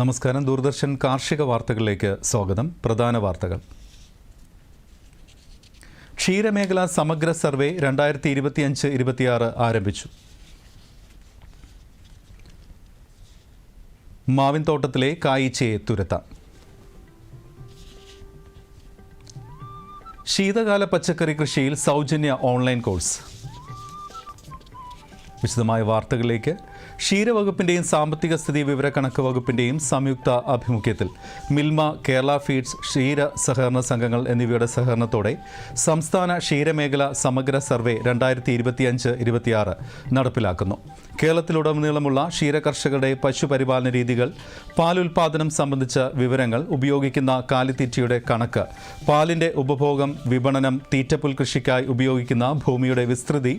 നമസ്കാരം. ദൂരദർശൻ കാർഷിക വാർത്തകളിലേക്ക് സ്വാഗതം. പ്രധാന വാർത്തകൾ. ക്ഷീരമേഖല സമഗ്ര സർവേ രണ്ടായിരത്തി ഇരുപത്തിയഞ്ച് ഇരുപത്തിയാറ് ആരംഭിച്ചു. മാവിൻ തോട്ടത്തിലെ കായ്ച്ചയെ തുരത്താം. ശീതകാല പച്ചക്കറി കൃഷിയിൽ സൗജന്യ ഓൺലൈൻ കോഴ്സ്. വിശദമായ വാർത്തകളിലേക്ക് ക്ഷീരവകുപ്പിന്റെയും സാമ്പത്തിക സ്ഥിതി വിവരക്കണക്ക് വകുപ്പിന്റെയും സംയുക്ത ആഭിമുഖ്യത്തിൽ മിൽമ കേരള ഫീഡ്സ് ക്ഷീര സഹകരണ സംഘങ്ങൾ എന്നിവയുടെ സഹകരണത്തോടെ സംസ്ഥാന ക്ഷീരമേഖല സമഗ്ര സർവേ രണ്ടായിരത്തി ഇരുപത്തിയഞ്ച് നടപ്പിലാക്കുന്നു. കേരളത്തിലുടനീളമുള്ള ക്ഷീരകർഷകരുടെ പശുപരിപാലന രീതികൾ പാലുൽപാദനം സംബന്ധിച്ച വിവരങ്ങൾ ഉപയോഗിക്കുന്ന കാലിത്തീറ്റയുടെ കണക്ക് പാലിന്റെ ഉപഭോഗം വിപണനം തീറ്റപ്പുൽ കൃഷിക്കായി ഉപയോഗിക്കുന്ന ഭൂമിയുടെ വിസ്തൃതി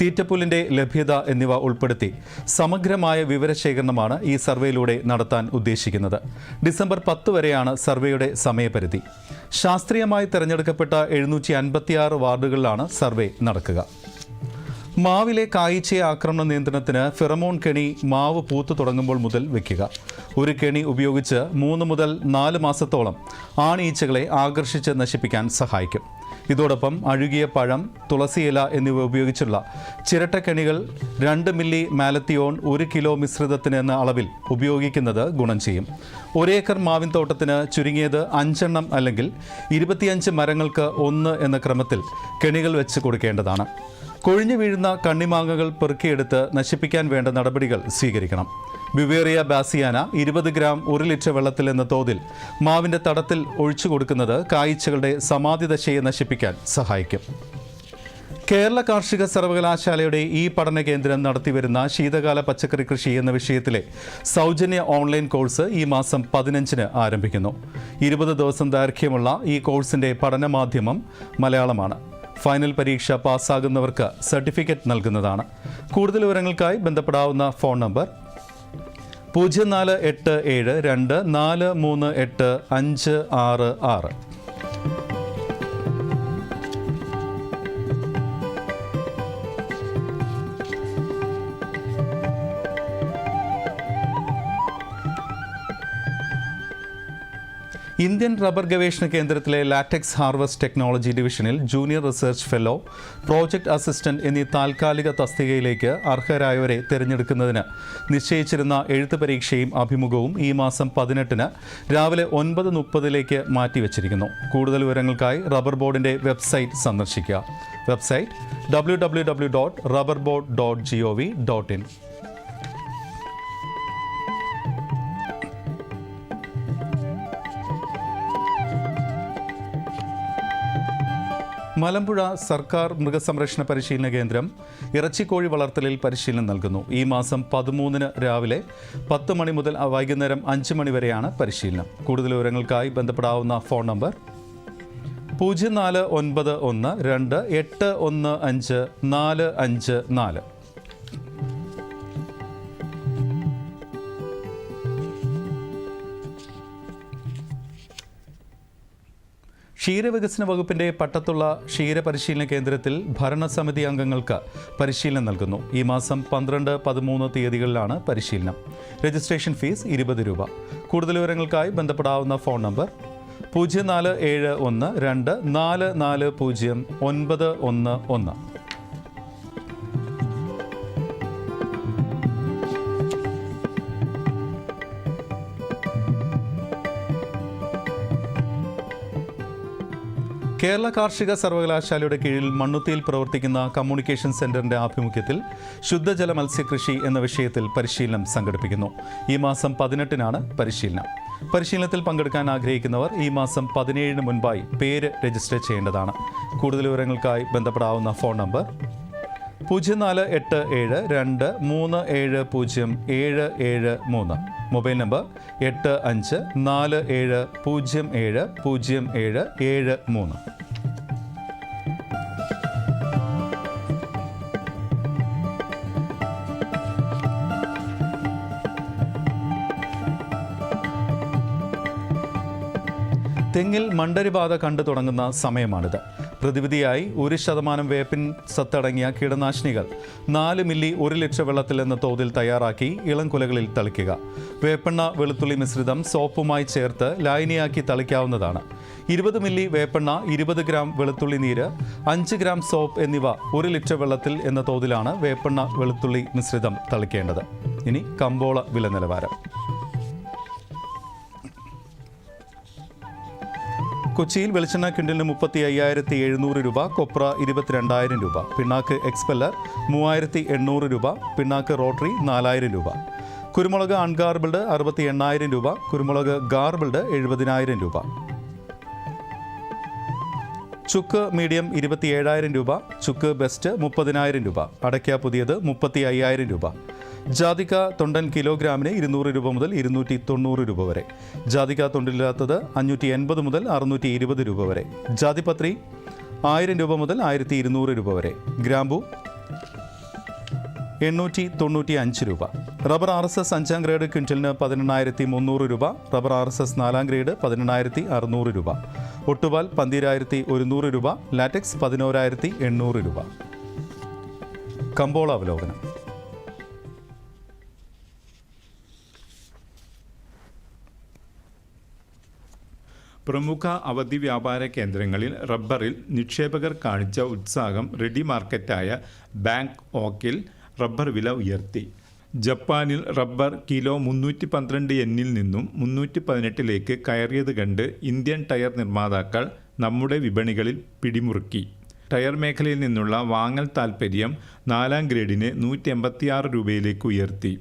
തീറ്റപ്പുല്ലിന്റെ ലഭ്യത എന്നിവ ഉൾപ്പെടുത്തി സമഗ്രമായ വിവരശേഖരണമാണ് ഈ സർവേയിലൂടെ നടത്താൻ ഉദ്ദേശിക്കുന്നത്. ഡിസംബർ പത്ത് വരെയാണ് സർവേയുടെ സമയപരിധി. ശാസ്ത്രീയമായി തിരഞ്ഞെടുക്കപ്പെട്ട എഴുന്നൂറ്റി വാർഡുകളിലാണ് സർവേ നടക്കുക. മാവിലെ കായ്ച ആക്രമണ നിയന്ത്രണത്തിന് ഫിറമോൺ കെണി മാവ് പൂത്തു തുടങ്ങുമ്പോൾ മുതൽ വെക്കുക. ഒരു കെണി ഉപയോഗിച്ച് മൂന്ന് മുതൽ നാല് മാസത്തോളം ആണീച്ചകളെ ആകർഷിച്ച് നശിപ്പിക്കാൻ സഹായിക്കും. ഇതോടൊപ്പം അഴുകിയ പഴം തുളസിയില എന്നിവ ഉപയോഗിച്ചുള്ള ചിരട്ടക്കെണികൾ രണ്ട് മില്ലി മാലത്തിയോൺ ഒരു കിലോ മിശ്രിതത്തിന് എന്ന അളവിൽ ഉപയോഗിക്കുന്നത് ഗുണം ചെയ്യും. ഒരേക്കർ മാവിൻ തോട്ടത്തിന് ചുരുങ്ങിയത് അഞ്ചെണ്ണം അല്ലെങ്കിൽ ഇരുപത്തിയഞ്ച് മരങ്ങൾക്ക് ഒന്ന് എന്ന ക്രമത്തിൽ കെണികൾ വെച്ച് കൊടുക്കേണ്ടതാണ്. കൊഴിഞ്ഞു വീഴുന്ന കണ്ണിമാങ്ങകൾ പെറുക്കിയെടുത്ത് നശിപ്പിക്കാൻ വേണ്ട നടപടികൾ സ്വീകരിക്കണം. ബിവേറിയ ബാസിയാന ഇരുപത് ഗ്രാം ഒരു ലിറ്റർ വെള്ളത്തിൽ എന്ന തോതിൽ മാവിന്റെ തടത്തിൽ ഒഴിച്ചു കൊടുക്കുന്നത് കായ്ച്ചകളുടെ സമാധിദശയെ നശിപ്പിക്കാൻ സഹായിക്കും. കേരള കാർഷിക സർവകലാശാലയുടെ ഈ പഠന കേന്ദ്രം നടത്തിവരുന്ന ശീതകാല പച്ചക്കറി കൃഷി എന്ന വിഷയത്തിലെ സൗജന്യ ഓൺലൈൻ കോഴ്സ് ഈ മാസം പതിനഞ്ചിന് ആരംഭിക്കുന്നു. ഇരുപത് ദിവസം ദൈർഘ്യമുള്ള ഈ കോഴ്സിന്റെ പഠന മാധ്യമം മലയാളമാണ്. ഫൈനൽ പരീക്ഷ പാസ്സാകുന്നവർക്ക് സർട്ടിഫിക്കറ്റ് നൽകുന്നതാണ്. കൂടുതൽ വിവരങ്ങൾക്കായി ബന്ധപ്പെടാവുന്ന ഫോൺ നമ്പർ പൂജ്യം നാല് എട്ട് ഏഴ് രണ്ട് നാല് മൂന്ന് എട്ട് അഞ്ച് ആറ് ആറ്. ഇന്ത്യൻ റബ്ബർ ഗവേഷണ കേന്ദ്രത്തിലെ ലാറ്റക്സ് ഹാർവസ്റ്റ് ടെക്നോളജി ഡിവിഷനിൽ junior research fellow project assistant എന്നീ താൽക്കാലിക തസ്തികയിലേക്ക് അർഹരായവരെ തിരഞ്ഞെടുക്കുന്നതിന് നിശ്ചയിച്ചിരുന്ന എഴുത്ത് പരീക്ഷയും അഭിമുഖവും ഈ മാസം പതിനെട്ടിന് രാവിലെ ഒൻപത് മുപ്പതിലേക്ക് മാറ്റിവെച്ചിരിക്കുന്നു. കൂടുതൽ വിവരങ്ങൾക്കായി റബ്ബർ ബോർഡിന്റെ വെബ്സൈറ്റ് സന്ദർശിക്കുക. Website W W W dot rubber board dot G O V dot in Malampuzha സർക്കാർ മൃഗസംരക്ഷണ പരിശീലന കേന്ദ്രം ഇറച്ചിക്കോഴി വളർത്തലിൽ പരിശീലനം നൽകുന്നു. ഈ മാസം പതിമൂന്നിന് രാവിലെ പത്ത് മണി മുതൽ വൈകുന്നേരം അഞ്ച് മണി വരെയാണ് പരിശീലനം. കൂടുതൽ വിവരങ്ങൾക്കായി ബന്ധപ്പെടാവുന്ന ഫോൺ നമ്പർ പൂജ്യം നാല് ഒൻപത് ഒന്ന് രണ്ട് എട്ട് ഒന്ന് അഞ്ച് നാല് അഞ്ച് നാല്. ക്ഷീരവികസന വകുപ്പിന്റെ പട്ടത്തുള്ള ക്ഷീരപരിശീലന കേന്ദ്രത്തിൽ ഭരണസമിതി അംഗങ്ങൾക്ക് പരിശീലനം നൽകുന്നു. ഈ മാസം പന്ത്രണ്ട് പതിമൂന്ന് തീയതികളിലാണ് പരിശീലനം. രജിസ്ട്രേഷൻ ഫീസ് ഇരുപത് രൂപ. കൂടുതൽ വിവരങ്ങൾക്കായി ബന്ധപ്പെടാവുന്ന ഫോൺ നമ്പർ പൂജ്യം നാല് ഏഴ് ഒന്ന് രണ്ട് നാല് നാല് പൂജ്യം ഒൻപത് ഒന്ന് ഒന്ന്. കേരള കാർഷിക സർവകലാശാലയുടെ കീഴിൽ മണ്ണുത്തിയിൽ പ്രവർത്തിക്കുന്ന കമ്മ്യൂണിക്കേഷൻ സെന്ററിന്റെ ആഭിമുഖ്യത്തിൽ ശുദ്ധജല മത്സ്യകൃഷി എന്ന വിഷയത്തിൽ പരിശീലനം സംഘടിപ്പിക്കുന്നു. ഈ മാസം പതിനെട്ടിനാണ് പരിശീലനം. പരിശീലനത്തിൽ പങ്കെടുക്കാൻ ആഗ്രഹിക്കുന്നവർ ഈ മാസം പതിനേഴിന് മുൻപായി പേര് രജിസ്റ്റർ ചെയ്യേണ്ടതാണ്. കൂടുതൽ വിവരങ്ങൾക്കായി ബന്ധപ്പെടാവുന്ന ഫോൺ നമ്പർ പൂജ്യം നാല് എട്ട് ഏഴ് രണ്ട് മൂന്ന് ഏഴ് പൂജ്യം ഏഴ് ഏഴ് മൂന്ന്. മൊബൈൽ നമ്പർ എട്ട് അഞ്ച് നാല് ഏഴ് പൂജ്യം ഏഴ് പൂജ്യം ഏഴ് ഏഴ് മൂന്ന്. തെങ്ങിൽ മണ്ടരിബാധ കണ്ടു തുടങ്ങുന്ന സമയമാണിത്. പ്രതിവിധിയായി ഒരു ശതമാനം വേപ്പിൻ സത്തടങ്ങിയ കീടനാശിനികൾ നാല് മില്ലി ഒരു ലക്ഷം വെള്ളത്തിൽ എന്ന തോതിൽ തയ്യാറാക്കി ഇളം കുലകളിൽ തളിക്കുക. വേപ്പെണ്ണ വെളുത്തുള്ളി മിശ്രിതം സോപ്പുമായി ചേർത്ത് ലായനിയാക്കി തളിക്കാവുന്നതാണ്. ഇരുപത് മില്ലി വേപ്പെണ്ണ ഇരുപത് ഗ്രാം വെളുത്തുള്ളി നീര് അഞ്ച് ഗ്രാം സോപ്പ് എന്നിവ ഒരു ലിറ്റർ വെള്ളത്തിൽ എന്ന തോതിലാണ് വേപ്പെണ്ണ വെളുത്തുള്ളി മിശ്രിതം തളിക്കേണ്ടത്. ഇനി കമ്പോള വില നിലവാരം കൊച്ചിയിൽ വെളിച്ചെണ്ണ ക്വിന്റലിന് മുപ്പത്തി അയ്യായിരത്തി എഴുന്നൂറ് രൂപ കൊപ്ര ഇരുപത്തിരണ്ടായിരം രൂപ പിണ്ണാക്ക് എക്സ്പെല്ലർ മൂവായിരത്തി എണ്ണൂറ് രൂപ പിണ്ണാക്ക് റോട്ടറി നാലായിരം രൂപ. കുരുമുളക് അൺഗാർബിൾഡ് അറുപത്തി എണ്ണായിരം രൂപ കുരുമുളക് ഗാർബിൾഡ് എഴുപതിനായിരം രൂപ. ചുക്ക് മീഡിയം ഇരുപത്തി ഏഴായിരം രൂപ ചുക്ക് ബെസ്റ്റ് മുപ്പതിനായിരം രൂപ അടയ്ക്ക പുതിയത് മുപ്പത്തി അയ്യായിരം രൂപ. ജാതിക്ക തൊണ്ടൻ കിലോഗ്രാമിന് ഇരുന്നൂറ് രൂപ മുതൽ ഇരുന്നൂറ്റി തൊണ്ണൂറ് രൂപ വരെ. ജാതിക തൊണ്ടില്ലാത്തത് അഞ്ഞൂറ്റി എൺപത് മുതൽ അറുന്നൂറ്റി ഇരുപത് രൂപ വരെ. ജാതിപത്രി ആയിരം രൂപ മുതൽ ആയിരത്തി ഇരുന്നൂറ് രൂപ വരെ. ഗ്രാമ്പു എണ്ണൂറ്റി തൊണ്ണൂറ്റി അഞ്ച് രൂപ. റബ്ബർ ആർ എസ് എസ് അഞ്ചാം ഗ്രേഡ് ക്വിന്റലിന് പതിനെണ്ണായിരത്തി മുന്നൂറ് രൂപ. റബ്ബർ ആർ എസ് എസ് നാലാം ഗ്രേഡ് പതിനെണ്ണായിരത്തി അറുന്നൂറ് രൂപ. ഒട്ടുപാൽ പന്തിരായിരത്തി ഒരുന്നൂറ് രൂപ. ലാറ്റക്സ് പതിനോരായിരത്തി എണ്ണൂറ് രൂപ. കമ്പോള അവലോകനം. പ്രമുഖ അവധി വ്യാപാര കേന്ദ്രങ്ങളിൽ റബ്ബറിൽ നിക്ഷേപകർ കാണിച്ച ഉത്സാഹം റെഡി മാർക്കറ്റായ ബാങ്ക് ഓക്കിൽ റബ്ബർ വില ഉയർത്തി. ജപ്പാനിൽ റബ്ബർ കിലോ മുന്നൂറ്റി പന്ത്രണ്ട് എന്നിൽ നിന്നും മുന്നൂറ്റി പതിനെട്ടിലേക്ക് കയറിയത് കണ്ട് ഇന്ത്യൻ ടയർ നിർമ്മാതാക്കൾ നമ്മുടെ വിപണികളിൽ പിടിമുറുക്കി. ടയർ മേഖലയിൽ നിന്നുള്ള വാങ്ങൽ താൽപ്പര്യം നാലാം ഗ്രേഡിന് നൂറ്റി എൺപത്തിയാറ് രൂപയിലേക്ക് ഉയർത്തി.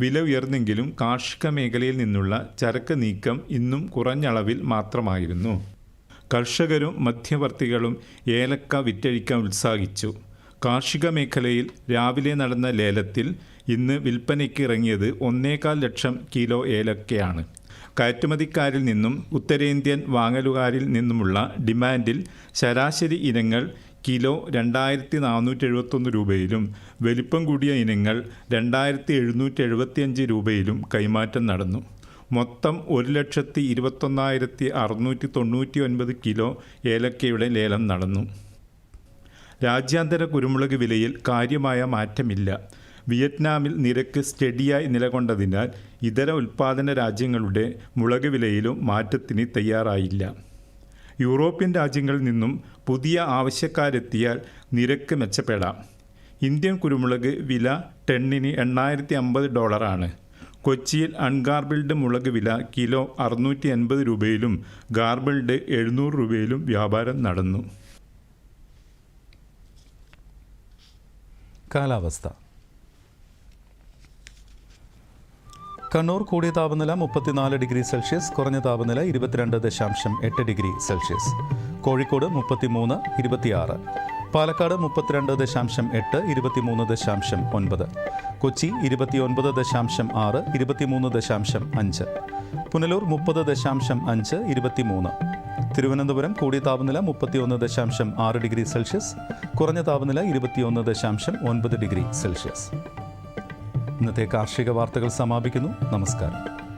വില ഉയർന്നെങ്കിലും കാർഷിക മേഖലയിൽ നിന്നുള്ള ചരക്ക് നീക്കം ഇന്നും കുറഞ്ഞളവിൽ മാത്രമായിരുന്നു. കർഷകരും മധ്യവർത്തികളും ഏലക്ക വിറ്റഴിക്കാൻ ഉത്സാഹിച്ചു. കാർഷിക മേഖലയിൽ രാവിലെ നടന്ന ലേലത്തിൽ ഇന്ന് വിൽപ്പനയ്ക്ക് ഇറങ്ങിയത് ഒന്നേകാൽ ലക്ഷം കിലോ ഏലക്കയാണ്. കയറ്റുമതിക്കാരിൽ നിന്നും ഉത്തരേന്ത്യൻ വാങ്ങലുകാരിൽ നിന്നുമുള്ള ഡിമാൻഡിൽ ശരാശരി ഇനങ്ങൾ കിലോ രണ്ടായിരത്തി നാനൂറ്റി എഴുപത്തൊന്ന് രൂപയിലും വലിപ്പം കൂടിയ ഇനങ്ങൾ രണ്ടായിരത്തി എഴുന്നൂറ്റി എഴുപത്തിയഞ്ച് രൂപയിലും കൈമാറ്റം നടന്നു. മൊത്തം ഒരു ലക്ഷത്തി ഇരുപത്തൊന്നായിരത്തി അറുന്നൂറ്റി തൊണ്ണൂറ്റി ഒൻപത് കിലോ ഏലക്കയുടെ ലേലം നടന്നു. രാജ്യാന്തര കുരുമുളക് വിലയിൽ കാര്യമായ മാറ്റമില്ല. വിയറ്റ്നാമിൽ നിരക്ക് സ്റ്റഡിയായി നിലകൊണ്ടതിനാൽ ഇതര ഉൽപ്പാദന രാജ്യങ്ങളുടെ മുളക് വിലയിലും മാറ്റത്തിന് തയ്യാറായില്ല. യൂറോപ്യൻ രാജ്യങ്ങളിൽ നിന്നും പുതിയ ആവശ്യക്കാരെത്തിയാൽ നിരക്ക് മെച്ചപ്പെടാം. ഇന്ത്യൻ കുരുമുളക് വില ടെണ്ണിന് എണ്ണായിരത്തി അമ്പത് ഡോളറാണ് കൊച്ചിയിൽ അൺഗാർബിൾഡ് മുളക് വില കിലോ അറുന്നൂറ്റി എൺപത് രൂപയിലും ഗാർബിൾഡ് എഴുന്നൂറ് രൂപയിലും വ്യാപാരം നടന്നു. കാലാവസ്ഥ കണ്ണൂർ കൂടിയ താപനില മുപ്പത്തിനാല് ഡിഗ്രി സെൽഷ്യസ് കുറഞ്ഞ താപനില ഇരുപത്തിരണ്ട് ദശാംശം എട്ട് ഡിഗ്രി സെൽഷ്യസ്. കോഴിക്കോട് മുപ്പത്തിമൂന്ന് ഇരുപത്തിയാറ്. പാലക്കാട് മുപ്പത്തിരണ്ട് ദശാംശം എട്ട് ഇരുപത്തിമൂന്ന് ദശാംശം ഒൻപത്. കൊച്ചി ഇരുപത്തിയൊൻപത് ദശാംശം ആറ് ഇരുപത്തിമൂന്ന് ദശാംശം അഞ്ച്. പുനലൂർ മുപ്പത് ദശാംശം അഞ്ച് ഇരുപത്തിമൂന്ന്. തിരുവനന്തപുരം കൂടിയ താപനില മുപ്പത്തിയൊന്ന് ദശാംശം ആറ് ഡിഗ്രി സെൽഷ്യസ് കുറഞ്ഞ താപനില ഇരുപത്തിയൊന്ന് ദശാംശം ഒൻപത് ഡിഗ്രി സെൽഷ്യസ്. ഇന്നത്തെ കാർഷിക വാർത്തകൾ സമാപിക്കുന്നു. നമസ്കാരം.